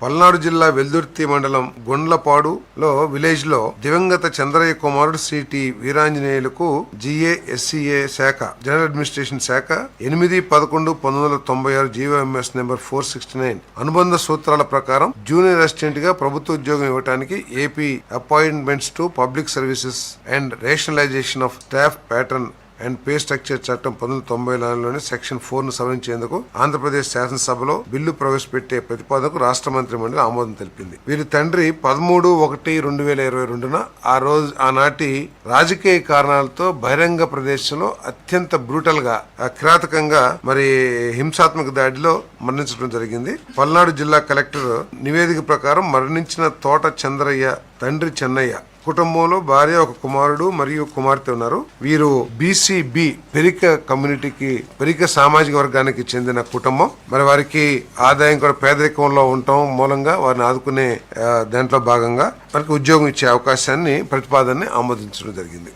పల్నాడు జిల్లా వెల్దుర్తి మండలం గుండ్లపాడులో విలేజ్లో దివంగత చంద్రయ్య కుమారుడు సిటి వీరాంజనేయులకు జిఏఎస్సిఏ శాఖ జనరల్ అడ్మినిస్ట్రేషన్ శాఖ ఎనిమిది పదకొండు పంతొమ్మిది వందల తొంభై ఆరు G O M S number four sixty nine అనుబంధ సూత్రాల ప్రకారం జూనియర్ అసిస్టెంట్గా ప్రభుత్వ ఉద్యోగం ఇవ్వడానికి AP appointments to public services and rationalization of staff pattern and pay structure చట్టం పంతొమ్మిది తొంభై నాలుగులోని సెక్షన్ ఫోర్ను సవరించేందుకు ఆంధ్రప్రదేశ్ శాసనసభలో బిల్లు ప్రవేశపెట్టే ప్రతిపాదనకు రాష్ట్ర మంత్రి మండలి ఆమోదం తెలిపింది. వీరి తండ్రి పదమూడు ఒకటి రెండు వేల ఇరవై రెండున ఆ రోజు ఆనాటి రాజకీయ కారణాలతో బహిరంగ ప్రదేశంలో అత్యంత బ్రూటల్గా కిరాతకంగా మరి హింసాత్మక దాడిలో మరణించడం జరిగింది. పల్నాడు జిల్లా కలెక్టర్ నివేదిక ప్రకారం మరణించిన తోట చంద్రయ్య తండ్రి చెన్నయ్య కుటుంబంలో భార్య ఒక కుమారుడు మరియు కుమార్తె ఉన్నారు. వీరు బీసీబీ పెరిక కమ్యూనిటీకి పెరిక సామాజిక వర్గానికి చెందిన కుటుంబం. మరి వారికి ఆదాయం కూడా పేదరికంలో ఉండటం మూలంగా వారిని ఆదుకునే దాంట్లో భాగంగా వారికి ఉద్యోగం ఇచ్చే అవకాశాన్ని ప్రతిపాదనని ఆమోదించడం జరిగింది.